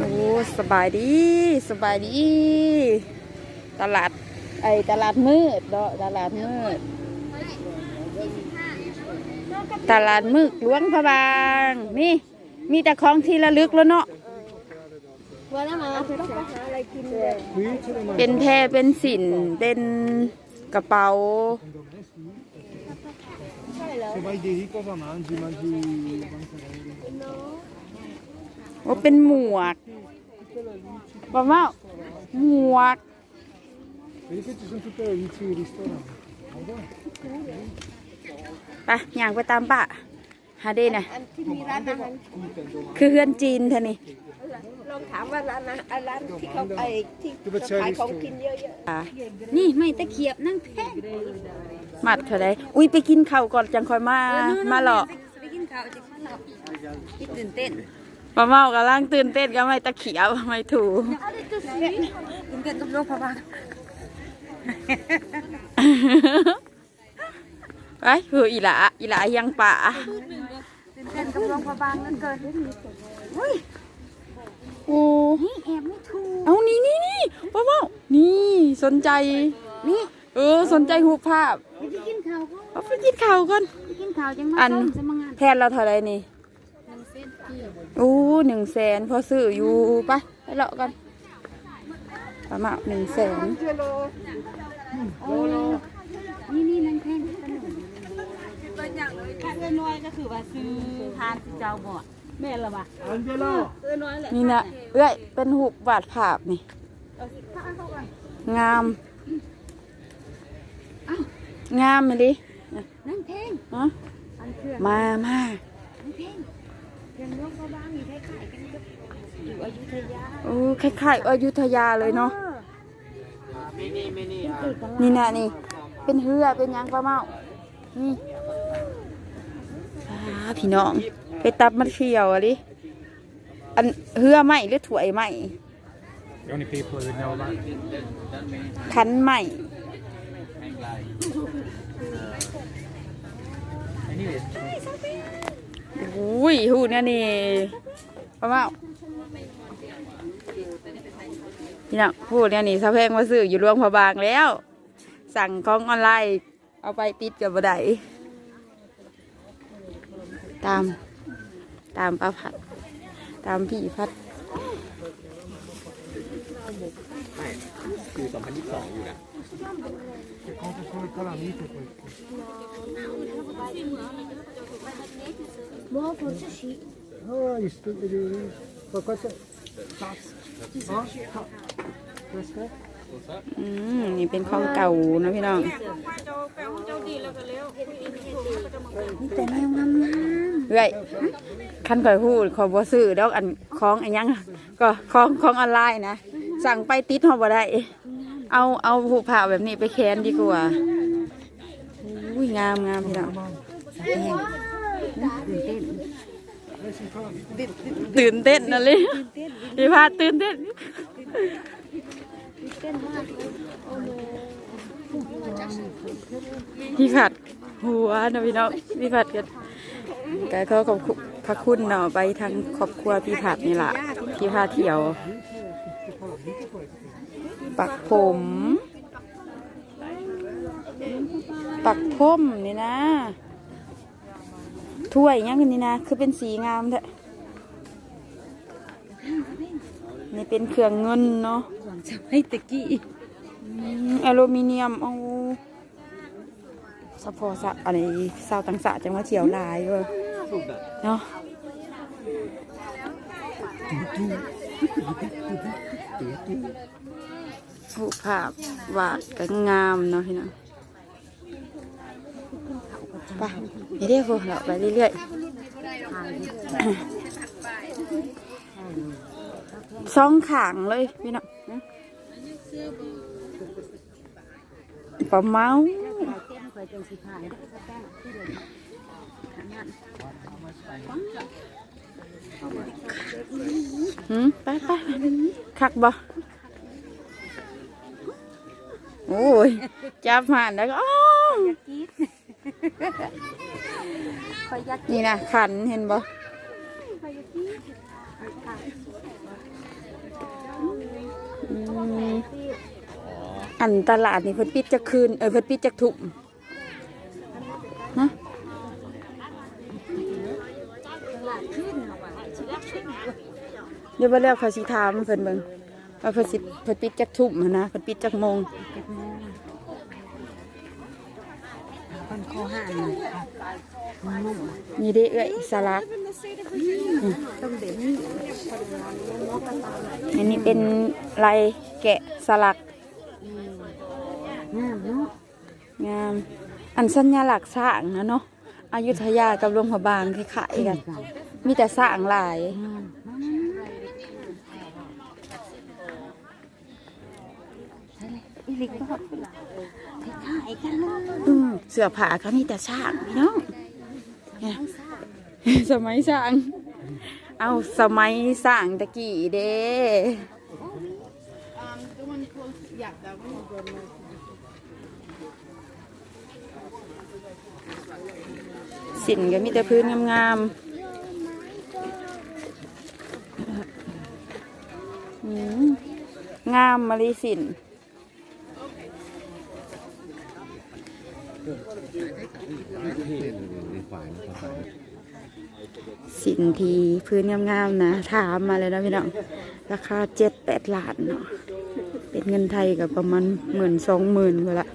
โอ้สบายดีสบายดี ตลาด ไอตลาดมืดเนาะตลาดมืด ตลาดมึกหลวงพระบางนี่มีแต่ของที่ระลึกแล้วเนาะเป็นแพรเป็นสินเป็นกระเป๋า Se vai di cosa mangi? Mangi mangi ว่าเป็นหมวกบอกว่าหมวก Vedi che ci sono tutte le vici di ristorante. ไปย่างไปตามปะหาเด้น่ะอันที่มีร้านอาหารคือเฮือนจีนเท่านี่ลองถามว่าร้านอาหารร้านที่เขาไอ้ที่ขายของกินเยอะอะนี่ไม่ตะเขียบนั่งแพงมัดเท่าไรอุ้ยไปกินข้าวก่อนจังค่อยมา มาหรอกไปกินข้าวจะข้าวหลับที่ตื่นเต้น ป้าเมากำลังตื่นเต้นก็ไม่ตะเขียวไม่ถูกตื่นเต้นกับโลกพะบางไปเหืออีหละอีหละยังป่าตื่นเต้นกับโลกพะบางนั่นเกินโอ้นี่แอบไม่ถูกเอานี่นี่นี่ป้าเมานี่สนใจนี่เออสนใจหูปภาพไปกินข้าวก็เอาไปกินข้าวก่อนไปกินข้าวจังมาอันส้มจะมางานแทนเราเท่าไรนี่โอู้หนึ่งแสนพอซื้ออยู่ไปไปเลาะกันประมาณหนึ่งแสนนี่นี่นั่งแท่งนมเอย่างเลยเอนน้อยก็คือว่าซื้อทานเจ้าบ่แม่ละบ่ะนี่นะเอ้ยเป็นหุบวาดภาพนี่ งาม งามเลยนั่งเพลงมามา เครื่องโลกพะบางอยู่คล้ายๆกันกับอยู่อยุธยาโอ้คล้ายๆอยุธยาเลยเนาะนี่นะนี่ เป็นเหือเป็นยังปลาเมานี่อ่พี่น้อง ไปตับมันเขียวอะดิอันเหือไหมหรือถ้วยไหม The only people that know that. คันไหม Anyway, อุ้ยหูเนี่ยนี่ปลาเมาพี่น้องพูดเนี่ยนี่สะแพงมาซื้ออยู่รวงพะบางแล้ว สั่งของออนไลน์ เอาไปติดกับบัไดตาม ตามป้าผัด ตามพี่พัด che cosa sono i calamite questi? บ่ผมจะสิ Ah, gli studi di... Qualcosa... Cazzo. Ah? Questo? อืมนี่เป็นของเก่านะพี่น้อง แต่แนวงามเรื่อยคันข่อยพูดขอยบ่ซื้อดอกอันของอันยัง ก็ของของออนไลน์นะ สั่งไปติดเฮาบ่ได้ เอาเอาผูกผ้าแบบนี้ไปแคนดีกว่าอุ้ยงามงามพี่น้องตื่นเต้นนะลยพี่พาตื่นเต้นพี่ผัดหัวนะพี่น้องพี่ผัดกันก็ขาขอบคุณพระคุณเนาะไปทางครอบครัวพี่ผัดนี่แหละที่พาเที่ยว ปักผม ปักผมนี่นะ ถ้วยยังนี่นะ คือเป็นสีงามแท้นี่เป็นเครื่องเงินเนาะๆจะไม่ตะกี้อืมอลูมิเนียมเอาสะโพอสะอะไรสาวตังสะจังว่าเฉียวลายเว้ยเนาะ รูปภาพวาดก็งามเนาะพี่น้องไปเรื่อยๆเราไปเรื่อยๆสองขางเลยพี่น้องปลาเมาเอานหืมไปไปคักบ่ โอ้ย จับมันแล้วก็อ้าวคอยยักนี่นะขันเห็นบ่อืมอันตลาดนี่เพิ่นปิดจักคืน เออเพิ่นปิดจักทุ่มฮะเดี๋ยวบ่แล้วเขาสิถามเพิ่นเบิ่ง ว่าเพิ่นสิเพิ่นปิดจักทุ่มหั้นนะเพิ่นปิดจักโมงคนโคห่านเลยนุ่มนี่เด้เอ้ยสลักต้องเด็ดอันนี้เป็นลายแกะสลักงามเนาะงามอันสัญลักษณ์สร้างนะเนาะอยุธยากับหลวงพระบางคล้ายๆกันมีแต่สร้างหลายงาม อีลิกก็คล้ายๆกันเลยอืมเสื้อผ้าก็มีแต่สร้างพี่น้องเนี่ยสมัยสร้าง เอาสมัยสร้างตะกี้เด้สินก็มีแต่พื้นงามๆอืมงามมาลีสิน สินทีพื้นงามๆนะ ถามมาเลยนะพี่น้อง ราคาเจ็ดแปดล้านเนาะเป็นเงินไทยกับประมาณหมื่นสองหมื่นกว่าละ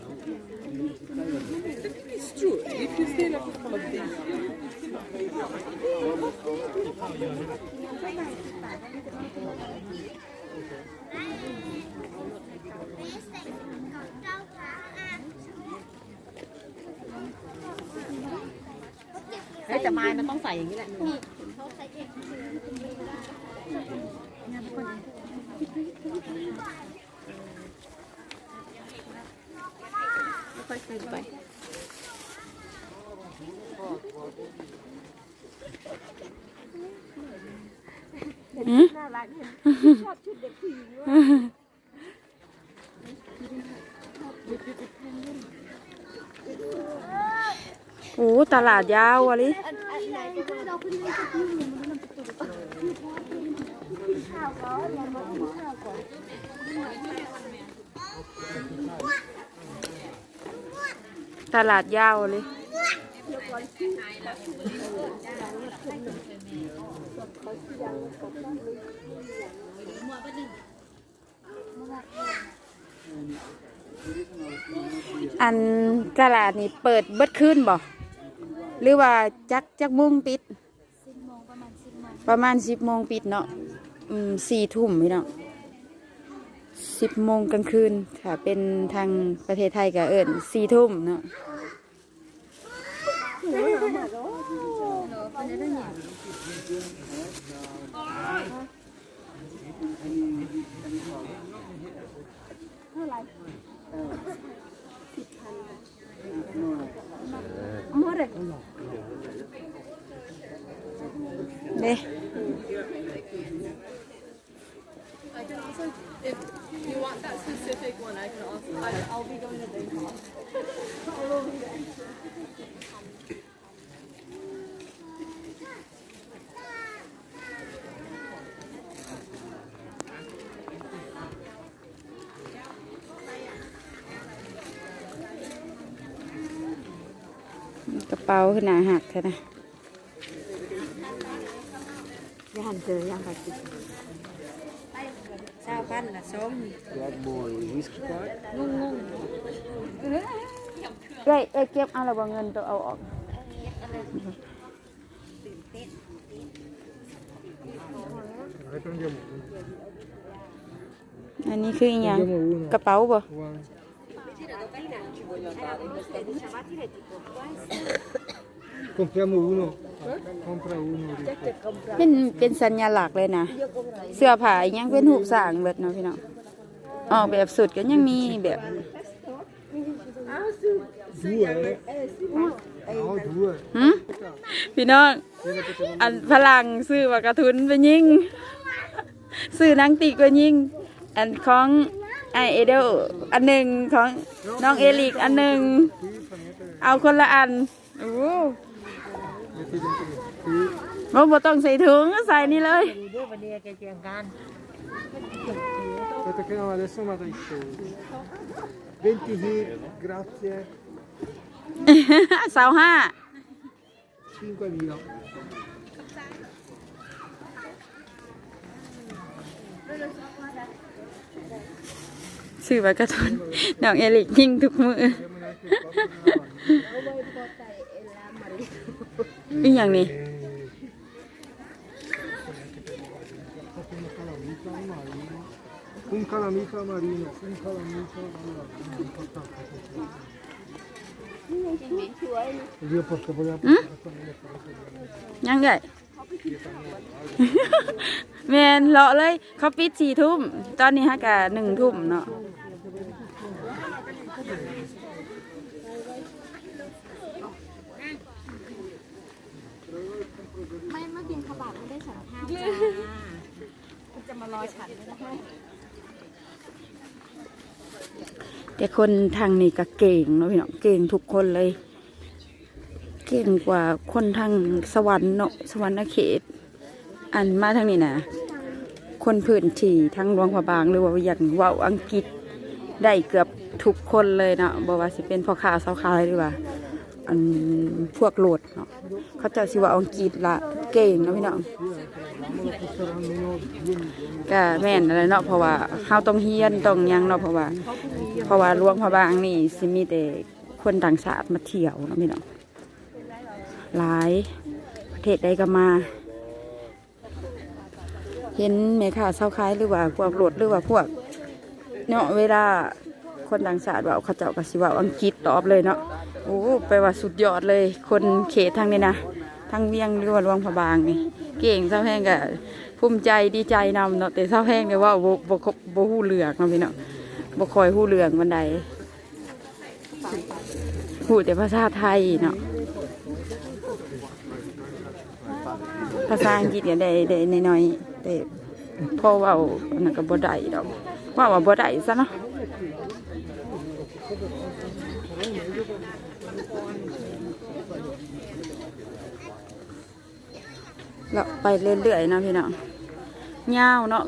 เฮ้ยแต่ไม้มันต้องใส่อย่างนี้แหละค่อยใส่ไปหืมน่ารักเห็นชอบชุดเด็กผู้หญิงด้วยโอ้ตลาดยาวอะลิอันอันไหนก็ได้เราเพิ่งได้สักทีหนึ่ง มันมันตุ่มข้าวก่อนยังไม่กินข้าวก่อนตลาดยาวอะลิอันตลาดนี่เปิดเบิดขึ้นบ่ หรือว่าจักจักโมุงปิดประมาณสิบโมงปิดเนาะอืมสี่ทุ่มพี่เนาะสิบโมงกลางคืนค่ะ เป็นทางประเทศไทยก็เอิญสี่ทุ่มเนาะ เด้ กระเป๋าขนาดหักแค่นะย่านเจอย่างไปกินเช้าพันละส้ม Black boy whiskey card เอ้ยเอ้ยเก็บเอาระบเงินตัวเอาออก I prendiamo อันนี้คืออหย่าง prendiamo uno กระเป๋าบ่ One. compriamo uno compra uno Ricco. เป็นเป็นสัญลักษณ์เลยนะ เสื้อผ้าอิหยังเป็นหูปสร้างเบิดเนาะพี่น้องออกแบบสุดก็ยังมีแบบ due eh? no due หึพี่น้อง อันพลังซื้อว่ากระทุนไปยิง ซื้อนางติก็ยิง อันของ ไอเอเดลอันหนึ่งของน้องเอลิกอันหนึ่ง qui fa niente เอาคนละอันโอ้ metti dentro qui ว่าบ่ต้องใส่ถุงก็ใส่นี่เลยดูด้วยวันนี้แกเจียงกัน Aspetta che no, adesso vado ai soldi. 20 hit, grazie. สาวห้า 5 lira. ซื้อมากระทุนน้องเอลิกยิงทุกมืออีอย่างนี้ Un calamita marino, un calamita marino. Importante. Io porto poi la ยังไงแมนเลาะเลยเขาปิดสี่ทุ่ม ตอนนี้ฮะกะหนึ่งทุ่มเนาะไม่มากินขบับไม่ได้ฉันข้าวจ้าจะมารอฉันไม่ได้ แต่คนทางนี้ก็เก่งเนาะพี่เนาะเก่งทุกคนเลย เก่งกว่าคนทางสวรรค์เนาะสวรรค์เขต อันมาทางนี้นะคนพื้นที่ทั้งหลวงพระบางหรือว่าอย่างว่าอังกฤษได้เกือบทุกคนเลยเนาะบอกว่าสิเป็นพ่อข้าสาวขายหรือว่า อันพวกโหลดเนาะเขาเจะสิว่าอังกฤษละเก่งเนาะพี่น้องก็แม่นอะไรเนาะเพราะว่าเฮาต้องเฮียนต้องยังเนาะเพราะว่า เพราะว่าหลวงพระบางนี่สิมีแต่คนต่างชาติมาเที่ยวเนาะพี่น้องหลายประเทศใดก็มา เห็นแม่ค้าเช่าขายหรือว่าพวกรถหรือว่าพวกเนาะเวลาคนต่างชาติว่าเขาเจ้าก็สิว่าอังกฤษตอบเลยเนาะ โอ้ไปว่าสุดยอดเลย คนเขตทางนี้นะทางเวียงหรือว่าหลวงพระบางนี่ เก่งเจ้าแพงก็ภูมิใจดีใจนำเนาะแต่เจ้าแพงเนี่ยว่าบ่บ่บ่บ่ฮู้เรื่องเนาะพี่เนาะบ่คอยฮู้เรื่องบันไดฮู้แต่ภาษาไทยเนาะภาษาอังกฤษเนี่ยได้ได้น้อยๆแต่พอว้าอันนั้นก็บ่ได้ดอกว่าว่าบ่ได้ซะเนาะ เราไปเรื่อยๆนะพี่น้องเงาวเนาะ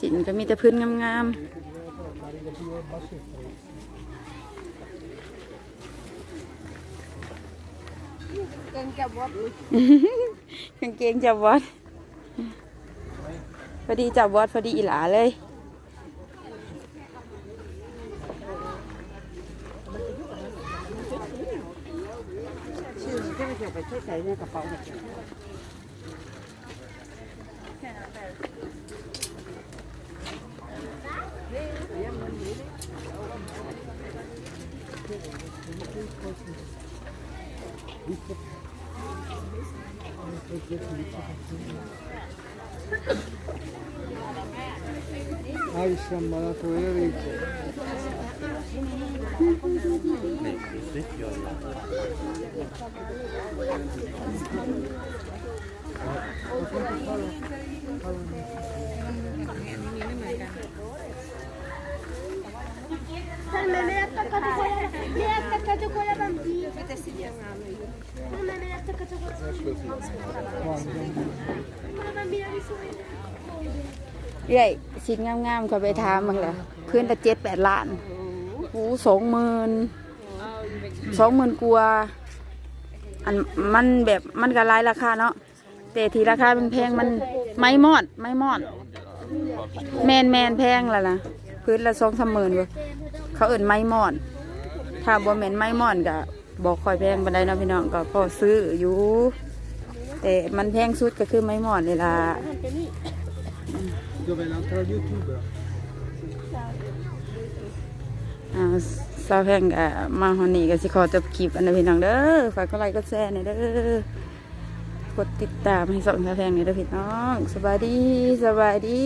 สินก็มีแต่พื้นงามเก่งกับวัดๆกางเกงจับวัด พอดีจับวัดพอดีอีหลาเลยเกี่ยวกับช่วยใส่ในกระเป๋าเนี่ ormai si è ammalato veramente. Salme, me l'ha attaccato quella, attaccato quella bambina. Mi ha attaccato quella bambina. Una bambina di fuori. เรื่อยสินงามๆก็ไปถามมึงเลยพื้นละเจ็ดแปดล้านหูสองหมื่นสองหมื่นกว่าอันมันแบบมันก็หลายราคาเนาะแต่ที่ราคาเป็นแพงมันไม้มอดไม้มอด แมนแมนแพงแล้วนะพื้นละสองสามหมื่นเว้ยเขาเอิ่นไม้มอด ถ้าบ่แมนไม้มอดก็บอกคอยแพงบันไดเนาะพี่น้องก็พอซื้ออยู่แต่มันแพงสุดก็คือไม้มอดเลยล่ะ Dove l'altra youtuber? อ่าสาวแพงก็มาฮอนนี่ก็สิขอจบคลิปอันนี้พี่น้องเด้อฝากกดไลค์กดแชร์หน่อยเด้อกดติดตามให้สองสาวแพงหน่อยเด้อพี่น้องสบายดีสบายดี